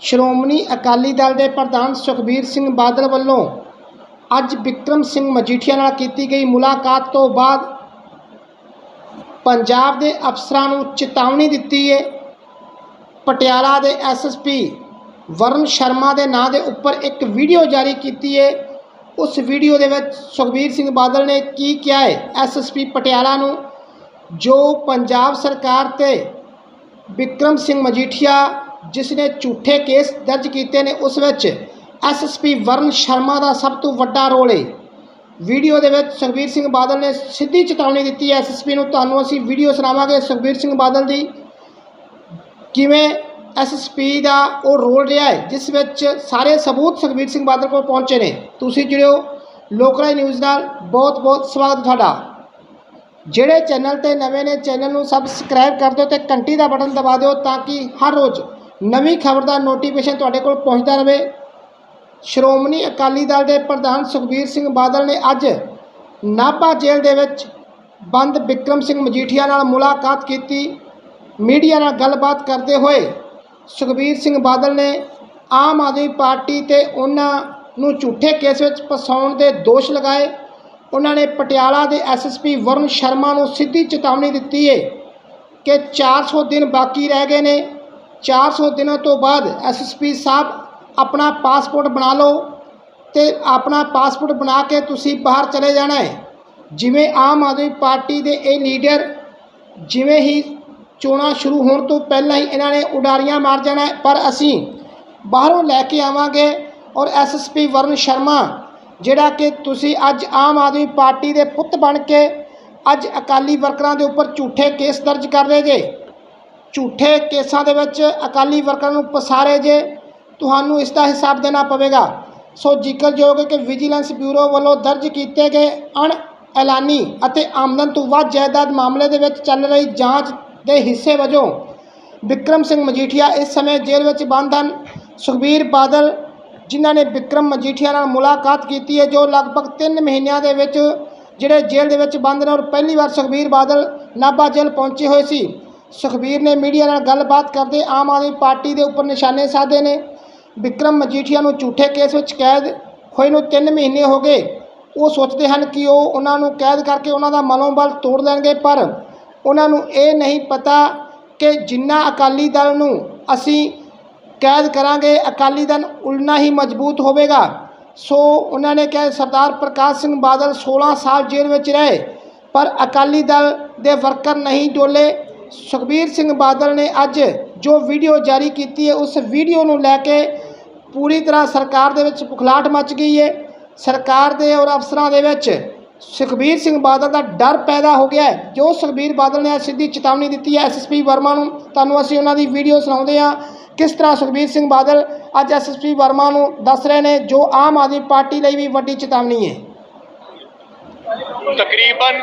ਸ਼੍ਰੋਮਣੀ ਅਕਾਲੀ ਦਲ ਦੇ ਪ੍ਰਧਾਨ ਸੁਖਬੀਰ ਸਿੰਘ ਬਾਦਲ ਵੱਲੋਂ ਅੱਜ ਵਿਕਰਮ ਸਿੰਘ ਮਜੀਠੀਆ ਨਾਲ ਕੀਤੀ ਗਈ ਮੁਲਾਕਾਤ ਤੋਂ ਬਾਅਦ ਪੰਜਾਬ ਦੇ ਅਫਸਰਾਂ ਨੂੰ ਚੇਤਾਵਨੀ ਦਿੱਤੀ ਹੈ। ਪਟਿਆਲਾ ਦੇ ਐਸਐਸਪੀ ਵਰਨ ਸ਼ਰਮਾ ਦੇ ਨਾਂ ਦੇ ਉੱਪਰ ਇੱਕ ਵੀਡੀਓ ਜਾਰੀ ਕੀਤੀ ਹੈ। ਉਸ ਵੀਡੀਓ ਦੇ ਵਿੱਚ ਸੁਖਬੀਰ ਸਿੰਘ ਬਾਦਲ ਨੇ ਕੀ ਕਿਹਾ ਹੈ ਐਸਐਸਪੀ ਪਟਿਆਲਾ ਨੂੰ, ਜੋ ਪੰਜਾਬ ਸਰਕਾਰ ਤੇ ਵਿਕਰਮ ਸਿੰਘ ਮਜੀਠੀਆ ਜਿਸ ਨੇ ਝੂਠੇ ਕੇਸ ਦਰਜ ਕੀਤੇ ਨੇ ਉਸ ਵਿੱਚ ਐਸਐਸਪੀ ਵਰਨ ਸ਼ਰਮਾ ਦਾ ਸਭ ਤੋਂ ਵੱਡਾ ਰੋਲ ਹੈ ਵੀਡੀਓ ਦੇ ਵਿੱਚ ਸੁਖਬੀਰ ਸਿੰਘ ਬਾਦਲ ਨੇ ਸਿੱਧੀ ਚੇਤਾਵਨੀ ਦਿੱਤੀ ਹੈ ਐਸਐਸਪੀ ਨੂੰ। ਤੁਹਾਨੂੰ ਅਸੀਂ ਵੀਡੀਓ ਸੁਣਾਵਾਂਗੇ ਸੁਖਬੀਰ ਸਿੰਘ ਬਾਦਲ ਦੀ। ਕਿਵੇਂ ਐਸਐਸਪੀ ਦਾ ਉਹ ਰੋਲ ਰਿਹਾ ਹੈ ਜਿਸ ਵਿੱਚ ਸਾਰੇ ਸਬੂਤ ਸੁਖਬੀਰ ਸਿੰਘ ਬਾਦਲ ਕੋਲ ਪਹੁੰਚੇ ਨੇ। ਤੁਸੀਂ ਜੁੜਿਓ ਲੋਕਰਾਈ ਨਿਊਜ਼ ਨਾਲ। ਬਹੁਤ ਬਹੁਤ ਸਵਾਗਤ ਤੁਹਾਡਾ। ਜਿਹੜੇ ਚੈਨਲ ਤੇ ਨਵੇਂ ਨੇ, ਚੈਨਲ ਨੂੰ ਸਬਸਕ੍ਰਾਈਬ ਕਰ ਦਿਓ ਤੇ ਘੰਟੀ ਦਾ ਬਟਨ ਦਬਾ ਦਿਓ ਤਾਂ ਕਿ ਹਰ ਰੋਜ਼ ਨਵੀਂ ਖਬਰ ਦਾ ਨੋਟੀਫਿਕੇਸ਼ਨ ਤੁਹਾਡੇ ਕੋਲ ਪਹੁੰਚਦਾ ਰਹੇ ਸ਼੍ਰੋਮਣੀ ਅਕਾਲੀ ਦਲ ਦੇ ਪ੍ਰਧਾਨ ਸੁਖਬੀਰ ਸਿੰਘ ਬਾਦਲ ਨੇ ਅੱਜ ਨਾਭਾ ਜੇਲ੍ਹ ਦੇ ਵਿੱਚ ਬੰਦ ਵਿਕਰਮ ਸਿੰਘ ਮਜੀਠੀਆ ਨਾਲ ਮੁਲਾਕਾਤ ਕੀਤੀ। ਮੀਡੀਆ ਨਾਲ ਗੱਲਬਾਤ ਕਰਦੇ ਹੋਏ ਸੁਖਬੀਰ ਸਿੰਘ ਬਾਦਲ ਨੇ ਆਮ ਆਦਮੀ ਪਾਰਟੀ ਤੇ ਉਹਨਾਂ ਨੂੰ ਝੂਠੇ ਕੇਸ ਵਿੱਚ ਫਸਾਉਣ ਦੇ ਦੋਸ਼ ਲਗਾਏ। ਉਹਨਾਂ ਨੇ ਪਟਿਆਲਾ ਦੇ ਐਸਐਸਪੀ ਵਰਨ ਸ਼ਰਮਾ ਨੂੰ ਸਿੱਧੀ ਚੇਤਾਵਨੀ ਦਿੱਤੀ ਹੈ ਕਿ 400 ਦਿਨ ਬਾਕੀ ਰਹਿ ਗਏ ਨੇ। 400 ਦਿਨਾਂ ਤੋਂ ਬਾਅਦ ਐਸਐਸਪੀ ਸਾਹਿਬ ਆਪਣਾ ਪਾਸਪੋਰਟ ਬਣਾ ਲਓ ਤੇ ਆਪਣਾ ਪਾਸਪੋਰਟ ਬਣਾ ਕੇ ਤੁਸੀਂ ਬਾਹਰ ਚਲੇ ਜਾਣਾ ਹੈ। ਜਿਵੇਂ ਆਮ ਆਦਮੀ ਪਾਰਟੀ ਦੇ ਇਹ ਲੀਡਰ ਜਿਵੇਂ ਹੀ ਚੋਣਾਂ ਸ਼ੁਰੂ ਹੋਣ ਤੋਂ ਪਹਿਲਾਂ ਹੀ ਇਹਨਾਂ ਨੇ ਉਡਾਰੀਆਂ ਮਾਰ ਜਾਣਾ ਪਰ ਅਸੀਂ ਬਾਹਰੋਂ ਲੈ ਕੇ ਆਵਾਂਗੇ ਔਰ ਐਸਐਸਪੀ ਵਰਨ ਸ਼ਰਮਾ, ਜਿਹੜਾ ਕਿ ਤੁਸੀਂ ਅੱਜ ਆਮ ਆਦਮੀ ਪਾਰਟੀ ਦੇ ਪੁੱਤ ਬਣ ਕੇ ਅੱਜ ਅਕਾਲੀ ਵਰਕਰਾਂ ਦੇ ਉੱਪਰ ਝੂਠੇ ਕੇਸ ਦਰਜ ਕਰ ਰਹੇ ਜੇ। ਝੂਠੇ ਕੇਸਾਂ ਦੇ ਵਿੱਚ ਅਕਾਲੀ ਵਰਕਰਾਂ ਨੂੰ ਪਸਾਰੇ ਜੇ, ਤੁਹਾਨੂੰ ਇਸ ਦਾ ਹਿਸਾਬ ਦੇਣਾ ਪਵੇਗਾ। ਸੋ ਜ਼ਿਕਰਯੋਗ ਹੈ ਕਿ ਵਿਜੀਲੈਂਸ ਬਿਊਰੋ ਵੱਲੋਂ ਦਰਜ ਕੀਤੇ ਗਏ ਅਣ ਐਲਾਨੀ ਅਤੇ ਆਮਦਨ ਤੋਂ ਵੱਧ ਜਾਇਦਾਦ ਮਾਮਲੇ ਦੇ ਵਿੱਚ ਚੱਲ ਰਹੀ ਜਾਂਚ ਦੇ ਹਿੱਸੇ ਵਜੋਂ ਵਿਕਰਮ ਸਿੰਘ ਮਜੀਠੀਆ ਇਸ ਸਮੇਂ ਜੇਲ੍ਹ ਵਿੱਚ ਬੰਦ ਹਨ। ਸੁਖਬੀਰ ਬਾਦਲ, ਜਿਨ੍ਹਾਂ ਨੇ ਵਿਕਰਮ ਮਜੀਠੀਆ ਨਾਲ ਮੁਲਾਕਾਤ ਕੀਤੀ ਹੈ, ਜੋ ਲਗਭਗ 3 ਮਹੀਨਿਆਂ ਦੇ ਵਿੱਚ ਜਿਹੜੇ ਜੇਲ੍ਹ ਦੇ ਵਿੱਚ ਬੰਦ ਨੇ ਔਰ ਪਹਿਲੀ ਵਾਰ ਸੁਖਬੀਰ ਬਾਦਲ ਨਾਭਾ ਜੇਲ੍ਹ ਪਹੁੰਚੇ ਹੋਏ ਸੀ। ਸੁਖਬੀਰ ਨੇ ਮੀਡੀਆ ਨਾਲ ਗੱਲਬਾਤ ਕਰਦੇ ਆਮ ਆਦਮੀ ਪਾਰਟੀ ਦੇ ਉੱਪਰ ਨਿਸ਼ਾਨੇ ਸਾਧੇ ਨੇ। ਵਿਕਰਮ ਮਜੀਠੀਆ ਨੂੰ ਝੂਠੇ ਕੇਸ ਵਿੱਚ ਕੈਦ ਹੋਏ ਨੂੰ 3 ਮਹੀਨੇ ਹੋ ਗਏ। ਉਹ ਸੋਚਦੇ ਹਨ ਕਿ ਉਹ ਉਹਨਾਂ ਨੂੰ ਕੈਦ ਕਰਕੇ ਉਹਨਾਂ ਦਾ ਮਨੋਬਲ ਤੋੜ ਦੇਣਗੇ ਪਰ ਉਹਨਾਂ ਨੂੰ ਇਹ ਨਹੀਂ ਪਤਾ ਕਿ ਜਿੰਨਾ ਅਕਾਲੀ ਦਲ ਨੂੰ ਅਸੀਂ ਕੈਦ ਕਰਾਂਗੇ, ਅਕਾਲੀ ਦਲ ਉਲਣਾ ਹੀ ਮਜ਼ਬੂਤ ਹੋਵੇਗਾ। ਸੋ ਉਹਨਾਂ ਨੇ ਕਿਹਾ, ਸਰਦਾਰ ਪ੍ਰਕਾਸ਼ ਸਿੰਘ ਬਾਦਲ 16 ਸਾਲ ਜੇਲ੍ਹ ਵਿੱਚ ਰਹੇ, ਪਰ ਅਕਾਲੀ ਦਲ ਦੇ ਵਰਕਰ ਨਹੀਂ ਡੋਲੇ। ਸੁਖਬੀਰ ਸਿੰਘ ਬਾਦਲ ਨੇ ਅੱਜ ਜੋ ਵੀਡੀਓ ਜਾਰੀ ਕੀਤੀ ਹੈ, ਉਸ ਵੀਡੀਓ ਨੂੰ ਲੈ ਕੇ ਪੂਰੀ ਤਰ੍ਹਾਂ ਸਰਕਾਰ ਦੇ ਵਿੱਚ ਪੁਖਲਾਟ ਮਚ ਗਈ ਹੈ। ਸਰਕਾਰ ਦੇ ਔਰ ਅਫਸਰਾਂ ਦੇ ਵਿੱਚ ਸੁਖਬੀਰ ਸਿੰਘ ਬਾਦਲ ਦਾ ਡਰ ਪੈਦਾ ਹੋ ਗਿਆ ਜੋ ਸੁਖਬੀਰ ਬਾਦਲ ਨੇ ਅੱਜ ਸਿੱਧੀ ਚੇਤਾਵਨੀ ਦਿੱਤੀ ਹੈ ਐਸਐਸਪੀ ਵਰਮਾ ਨੂੰ। ਤੁਹਾਨੂੰ ਅਸੀਂ ਉਹਨਾਂ ਦੀ ਵੀਡੀਓ ਸੁਣਾਉਂਦੇ ਹਾਂ। ਕਿਸ ਤਰ੍ਹਾਂ ਸੁਖਬੀਰ ਸਿੰਘ ਬਾਦਲ ਅੱਜ ਐਸਐਸਪੀ ਵਰਮਾ ਨੂੰ ਦੱਸ ਰਹੇ ਨੇ, ਜੋ ਆਮ ਆਦਮੀ ਪਾਰਟੀ ਲਈ ਵੀ ਵੱਡੀ ਚੇਤਾਵਨੀ ਹੈ? ਤਕਰੀਬਨ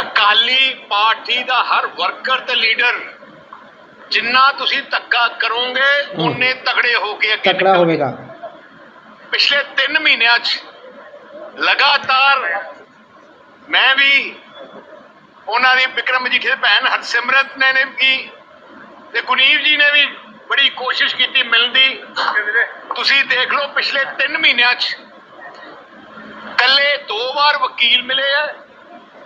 ਅਕਾਲੀ ਪਾਰਟੀ ਦਾ ਹਰ ਵਰਕਰ ਤੇ ਲੀਡਰ ਜਿੰਨਾ ਤੁਸੀਂ ਧੱਕਾ ਕਰੋਗੇ ਉਹਨੇ ਤਗੜੇ ਹੋ ਕੇ ਅੱਗੇ ਤਕੜਾ ਹੋਵੇਗਾ। ਪਿਛਲੇ 3 ਮਹੀਨਿਆਂ 'ਚ ਲਗਾਤਾਰ ਮੈਂ ਵੀ ਉਹਨਾਂ ਦੀ ਵਿਕਰਮ ਮਜੀਠੀਆ ਦੀ ਭੈਣ ਹਰਸਿਮਰਤ ਨੇ ਨੇ ਵੀ ਤੇ ਗੁਨੀਵ ਜੀ ਨੇ ਵੀ ਬੜੀ ਕੋਸ਼ਿਸ਼ ਕੀਤੀ ਮਿਲਣ ਦੀ। ਤੁਸੀਂ ਦੇਖ ਲਓ ਪਿਛਲੇ 3 ਮਹੀਨਿਆਂ 'ਚ ਕੱਲੇ ਦੋ ਵਾਰ ਵਕੀਲ ਮਿਲੇ ਆ।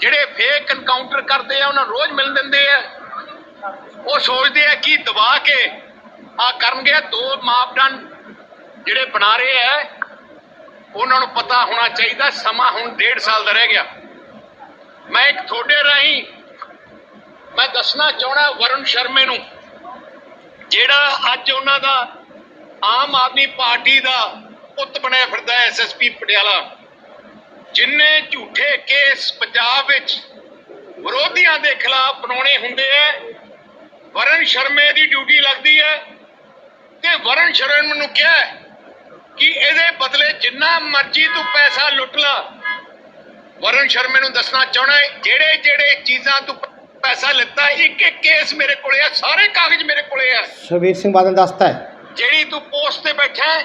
ਜਿਹੜੇ ਫੇਕ ਐਨਕਾਊਂਟਰ ਕਰਦੇ ਆ, ਉਹਨਾਂ ਨੂੰ ਰੋਜ਼ ਮਿਲ ਦਿੰਦੇ ਆ। ਉਹ ਸੋਚਦੇ ਆ ਕਿ ਦਬਾ ਕੇ ਆ ਕਰਨਗੇ ਦੋ ਮਾਪਦੰਡ ਜਿਹੜੇ ਬਣਾ ਰਹੇ ਆ, ਉਹਨਾਂ ਨੂੰ ਪਤਾ ਹੋਣਾ ਚਾਹੀਦਾ, ਸਮਾਂ ਹੁਣ ਡੇਢ ਸਾਲ ਦਾ ਰਹਿ ਗਿਆ। ਮੈਂ ਇੱਕ ਤੁਹਾਡੇ ਰਾਹੀਂ ਮੈਂ ਦੱਸਣਾ ਚਾਹਣਾ ਵਰੁਣ ਸ਼ਰਮੇ ਨੂੰ, ਜਿਹੜਾ ਅੱਜ ਉਹਨਾਂ ਦਾ ਆਮ ਆਦਮੀ ਪਾਰਟੀ ਦਾ ਪੁੱਤ ਬਣਿਆ ਫਿਰਦਾ ਹੈ ਐਸਐਸਪੀ ਪਟਿਆਲਾ। ਜਿਨਨੇ ਝੂਠੇ ਕੇਸ ਪੰਜਾਬ ਵਿੱਚ ਵਿਰੋਧੀਆਂ ਦੇ ਖਿਲਾਫ ਬਣਾਉਣੇ ਹੁੰਦੇ ਐ ਵਰਨ ਸ਼ਰਮੇ ਦੀ ਡਿਊਟੀ ਲੱਗਦੀ ਹੈ ਤੇ ਵਰਨ ਸ਼ਰਮ ਨੂੰ ਕਿਹਾ ਕਿ ਇਹਦੇ ਬਦਲੇ ਜਿੰਨਾ ਮਰਜ਼ੀ ਤੂੰ ਪੈਸਾ ਲੁੱਟ ਲਾ। ਵਰਨ ਸ਼ਰਮੇ ਨੂੰ ਦੱਸਣਾ ਚਾਹਣਾ ਜਿਹੜੇ ਜਿਹੜੇ ਚੀਜ਼ਾਂ ਤੂੰ ਪੈਸਾ ਲਿੱਤਾ ਇੱਕ ਇੱਕ ਕੇਸ ਮੇਰੇ ਕੋਲੇ ਆ ਸਾਰੇ ਕਾਗਜ਼ ਮੇਰੇ ਕੋਲੇ ਆ। ਸੁਖਬੀਰ ਸਿੰਘ ਬਾਦਲ ਹੈ। ਜਿਹੜੀ ਤੂੰ ਪੋਸਟ ਤੇ ਬੈਠਾ ਹੈ,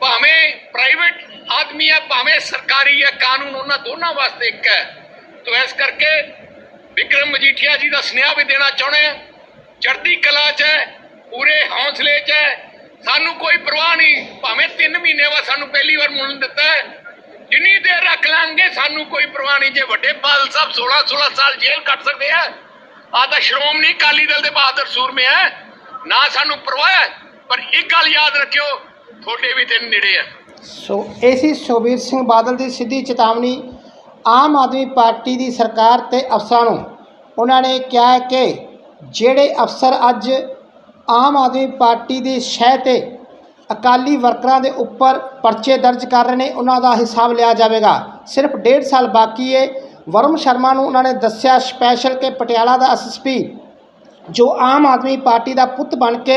ਭਾਵੇਂ ਪ੍ਰਾਈਵੇਟ ਆਦਮੀ ਹੈ ਭਾਵੇਂ ਸਰਕਾਰੀ ਹੈ ਕਾਨੂੰਨ ਉਹਨਾਂ ਦੋਨਾਂ ਵਾਸਤੇ ਇੱਕ ਹੈ। ਤੋ ਇਸ ਕਰਕੇ ਵਿਕਰਮ ਮਜੀਠੀਆ ਜੀ ਦਾ ਸੁਨੇਹਾ ਵੀ ਦੇਣਾ ਚਾਹੁੰਦੇ ਆ। ਚੜ੍ਹਦੀ ਕਲਾ 'ਚ ਹੈ, ਪੂਰੇ ਹੌਸਲੇ 'ਚ ਹੈ। ਸਾਨੂੰ ਕੋਈ ਪਰਵਾਹ ਨਹੀਂ, ਭਾਵੇਂ 3 ਮਹੀਨੇ ਬਾਅਦ ਸਾਨੂੰ ਪਹਿਲੀ ਵਾਰ ਮੁੱਲ ਦਿੱਤਾ ਹੈ। ਜਿੰਨੀ ਦੇਰ ਰੱਖ ਲਾਂਗੇ, ਸਾਨੂੰ ਕੋਈ ਪਰਵਾਹ ਨਹੀਂ। ਜੇ ਵੱਡੇ ਬਾਦਲ ਸਾਹਿਬ 16 16 ਸਾਲ ਜੇਲ੍ਹ ਕੱਟ ਸਕਦੇ ਆ ਆ ਤਾਂ ਸ਼੍ਰੋਮਣੀ ਅਕਾਲੀ ਦਲ ਦੇ ਬਹਾਦਰ ਸੂਰਮੇ ਹੈ ਨਾ ਸਾਨੂੰ ਪਰਵਾਹ ਹੈ, ਪਰ ਇੱਕ ਗੱਲ ਯਾਦ ਰੱਖਿਓ ਤੁਹਾਡੇ ਵੀ ਦਿਨ ਨੇੜੇ ਆ। ਸੋ ਇਹ ਸੀ ਸੁਖਬੀਰ ਸਿੰਘ ਬਾਦਲ ਦੀ ਸਿੱਧੀ ਚੇਤਾਵਨੀ, ਆਮ ਆਦਮੀ ਪਾਰਟੀ ਦੀ ਸਰਕਾਰ ਤੇ ਅਫਸਰਾਂ ਨੂੰ। ਉਹਨਾਂ ਨੇ ਕਿਹਾ ਹੈ ਕਿ ਜਿਹੜੇ ਅਫਸਰ ਅੱਜ ਆਮ ਆਦਮੀ ਪਾਰਟੀ ਦੀ ਸ਼ਹਿ ਤੇ ਅਕਾਲੀ ਵਰਕਰਾਂ ਦੇ ਉੱਪਰ ਪਰਚੇ ਦਰਜ ਕਰ ਰਹੇ ਨੇ, ਉਹਨਾਂ ਦਾ ਹਿਸਾਬ ਲਿਆ ਜਾਵੇਗਾ। ਸਿਰਫ ਡੇਢ ਸਾਲ ਬਾਕੀ ਹੈ ਵਰੁਣ ਸ਼ਰਮਾ ਨੂੰ ਉਹਨਾਂ ਨੇ ਦੱਸਿਆ ਸਪੈਸ਼ਲ ਕਿ ਪਟਿਆਲਾ ਦਾ ਐਸਐਸਪੀ ਜੋ ਆਮ ਆਦਮੀ ਪਾਰਟੀ ਦਾ ਪੁੱਤ ਬਣ ਕੇ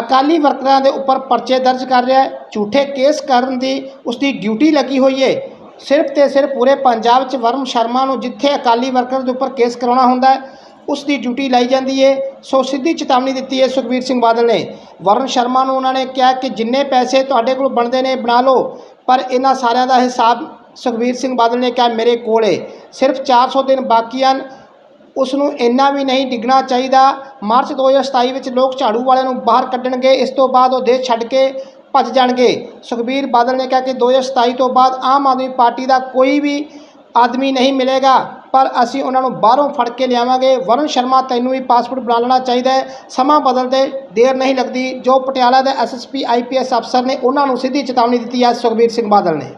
ਅਕਾਲੀ ਵਰਕਰਾਂ ਦੇ ਉੱਪਰ ਪਰਚੇ ਦਰਜ ਕਰ ਰਿਹਾ ਹੈ। ਝੂਠੇ ਕੇਸ ਕਰਨ ਦੀ ਉਸ ਦੀ ਡਿਊਟੀ ਲੱਗੀ ਹੋਈ ਹੈ। ਸਿਰਫ ਤੇ ਸਿਰਫ ਪੂਰੇ ਪੰਜਾਬ 'ਚ ਵਰੁਣ ਸ਼ਰਮਾ ਨੂੰ ਜਿੱਥੇ ਅਕਾਲੀ ਵਰਕਰ ਦੇ ਉੱਪਰ ਕੇਸ ਕਰਾਉਣਾ ਹੁੰਦਾ ਹੈ ਉਸ ਦੀ ਡਿਊਟੀ ਲਾਈ ਜਾਂਦੀ ਹੈ। ਸੋ ਸਿੱਧੀ ਚੇਤਾਵਨੀ ਦਿੱਤੀ ਹੈ ਸੁਖਬੀਰ ਸਿੰਘ ਬਾਦਲ ਨੇ। ਵਰੁਣ ਸ਼ਰਮਾ ਨੂੰ ਉਹਨਾਂ ਨੇ ਕਿਹਾ ਕਿ ਜਿੰਨੇ ਪੈਸੇ ਤੁਹਾਡੇ ਕੋਲ ਬਣਦੇ ਨੇ, ਬਣਾ ਲਓ। ਪਰ ਇਹਨਾਂ ਸਾਰਿਆਂ ਦਾ ਹਿਸਾਬ ਸੁਖਬੀਰ ਸਿੰਘ ਬਾਦਲ ਨੇ ਕਿਹਾ ਮੇਰੇ ਕੋਲ ਹੈ। ਸਿਰਫ 400 ਦਿਨ ਬਾਕੀ ਹਨ। ਉਸ ਨੂੰ ਇੰਨਾ ਵੀ ਨਹੀਂ ਡਿੱਗਣਾ ਚਾਹੀਦਾ। ਮਾਰਚ 2027 ਵਿੱਚ ਲੋਕ ਝਾੜੂ ਵਾਲਿਆਂ ਨੂੰ ਬਾਹਰ ਕੱਢਣਗੇ। ਇਸ ਤੋਂ ਬਾਅਦ ਉਹ ਦੇਸ਼ ਛੱਡ ਕੇ ਭੱਜ ਜਾਣਗੇ। ਸੁਖਬੀਰ ਬਾਦਲ ਨੇ ਕਿਹਾ ਕਿ 2027 ਤੋਂ ਬਾਅਦ ਆਮ ਆਦਮੀ ਪਾਰਟੀ ਦਾ ਕੋਈ ਵੀ ਆਦਮੀ ਨਹੀਂ ਮਿਲੇਗਾ। ਪਰ ਅਸੀਂ ਉਹਨਾਂ ਨੂੰ ਬਾਹਰੋਂ ਫੜ ਕੇ ਲਿਆਵਾਂਗੇ। ਵਰੁਣ ਸ਼ਰਮਾ, ਤੈਨੂੰ ਵੀ ਪਾਸਪੋਰਟ ਬਣਾ ਲੈਣਾ ਚਾਹੀਦਾ ਹੈ। ਸਮਾਂ ਬਦਲਦੇ ਦੇਰ ਨਹੀਂ ਲੱਗਦੀ। ਜੋ ਪਟਿਆਲਾ ਦੇ ਐਸਐਸਪੀ ਆਈਪੀਐਸ ਅਫਸਰ ਨੇ ਉਹਨਾਂ ਨੂੰ ਸਿੱਧੀ ਚੇਤਾਵਨੀ ਦਿੱਤੀ ਹੈ। ਸੁਖਬੀਰ ਸਿੰਘ ਬਾਦਲ ਨੇ।